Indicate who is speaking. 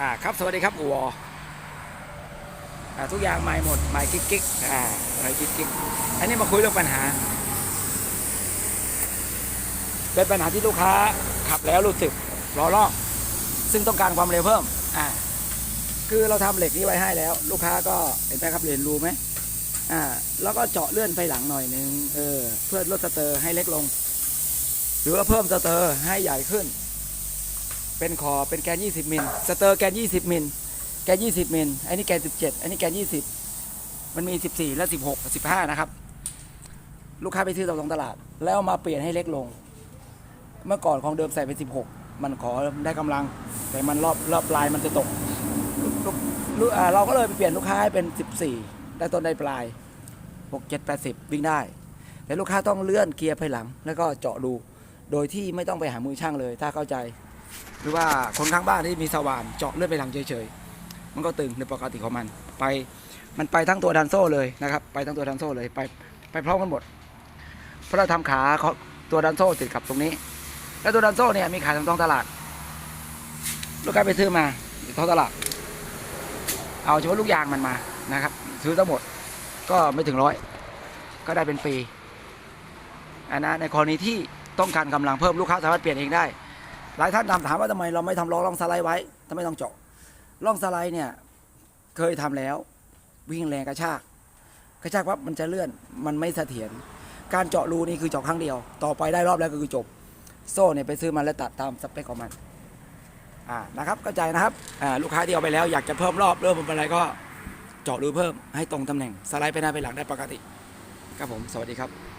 Speaker 1: อ่าครับสวัสดีครับอูวออ่าทุกอย่างใหม่หมดใหม่กิ๊กกิ๊กอ่าใหม่กิ๊กกิ๊กอันนี้มาคุยเรื่องปัญหา เป็นปัญหาที่ลูกค้าขับแล้วรู้สึกล้อลอกซึ่งต้องการความเร็วเพิ่มอ่าคือเราทำเหล็กนี้ไว้ให้แล้ว ลูกค้าก็เห็นไหมครับเรียนรู้ไหมอ่าแล้วก็เจาะเลื่อนไปหลังหน่อยนึงเออเพื่อลดสเตอร์ให้เล็กลง หรือว่าเพิ่มสเตอร์ให้ใหญ่ขึ้น เป็นคอเป็นแกน 20 มิล สเตอร์แกน 20 มิล แกน 20 มิล อันนี้แกน 17 อันนี้แกน 20 มันมี 14 และ 16กับ15 นะครับ ลูกค้าไปซื้อตามตรงตลาด แล้วมาเปลี่ยนให้เล็กลง เมื่อก่อนของเดิมใส่เป็น 16 มันขอได้กำลัง แต่มันรอบรอบปลายมันจะตก เราก็เลยไปเปลี่ยนลูกค้าให้เป็น 14 ได้ต้นได้ปลาย 6 7 80 วิ่งได้ แต่ลูกค้าต้องเลื่อนเกียร์ไปหลัง แล้วก็เจาะดู โดยที่ไม่ต้องไปหามือช่างเลย ถ้าเข้าใจ หรือว่าคนข้างบ้านที่มีสว่านเจาะเลื่อนไปหลังเฉยๆ มันก็ตึงในปกติของมัน ไปมันไปทั้งตัวดันโซ่เลยนะครับ ไปทั้งตัวดันโซ่เลยไปไปพร้อมกันหมด เพราะเราทำขาเขาตัวดันโซ่ติดกับตรงนี้ แล้วตัวดันโซ่เนี่ยมีขายตามท้องตลาด ลูกค้าไปซื้อมาท่องตลาด เอาเฉพาะลูกยางมันมานะครับ ซื้อทั้งหมดก็ไม่ถึงร้อยก็ได้เป็นปีอันนะในกรณีที่ต้องการกำลังเพิ่มลูกค้าสามารถเปลี่ยนเองได้ หลายท่านถามถามว่าทำไมเราไม่ทำล้อล่องสไลด์ไว้ทำไมต้องเจาะล่องสไลด์เนี่ยเคยทำแล้ว วิ่งแรงกระชากกระชากปั๊บมันจะเลื่อนมันไม่เสถียรการเจาะรูนี่คือเจาะครั้งเดียว ต่อไปได้รอบแล้วก็คือจบ โซ่เนี่ยไปซื้อมาแล้วตัดตามสเปคของมันอ่านะครับเข้าใจนะครับอ่าลูกค้าที่เอาไปแล้วอยากจะเพิ่มรอบเริ่มเป็นอะไรก็เจาะรูเพิ่มให้ตรงตำแหน่งสไลด์ไปหน้าไปหลังได้ปกติครับผมสวัสดีครับ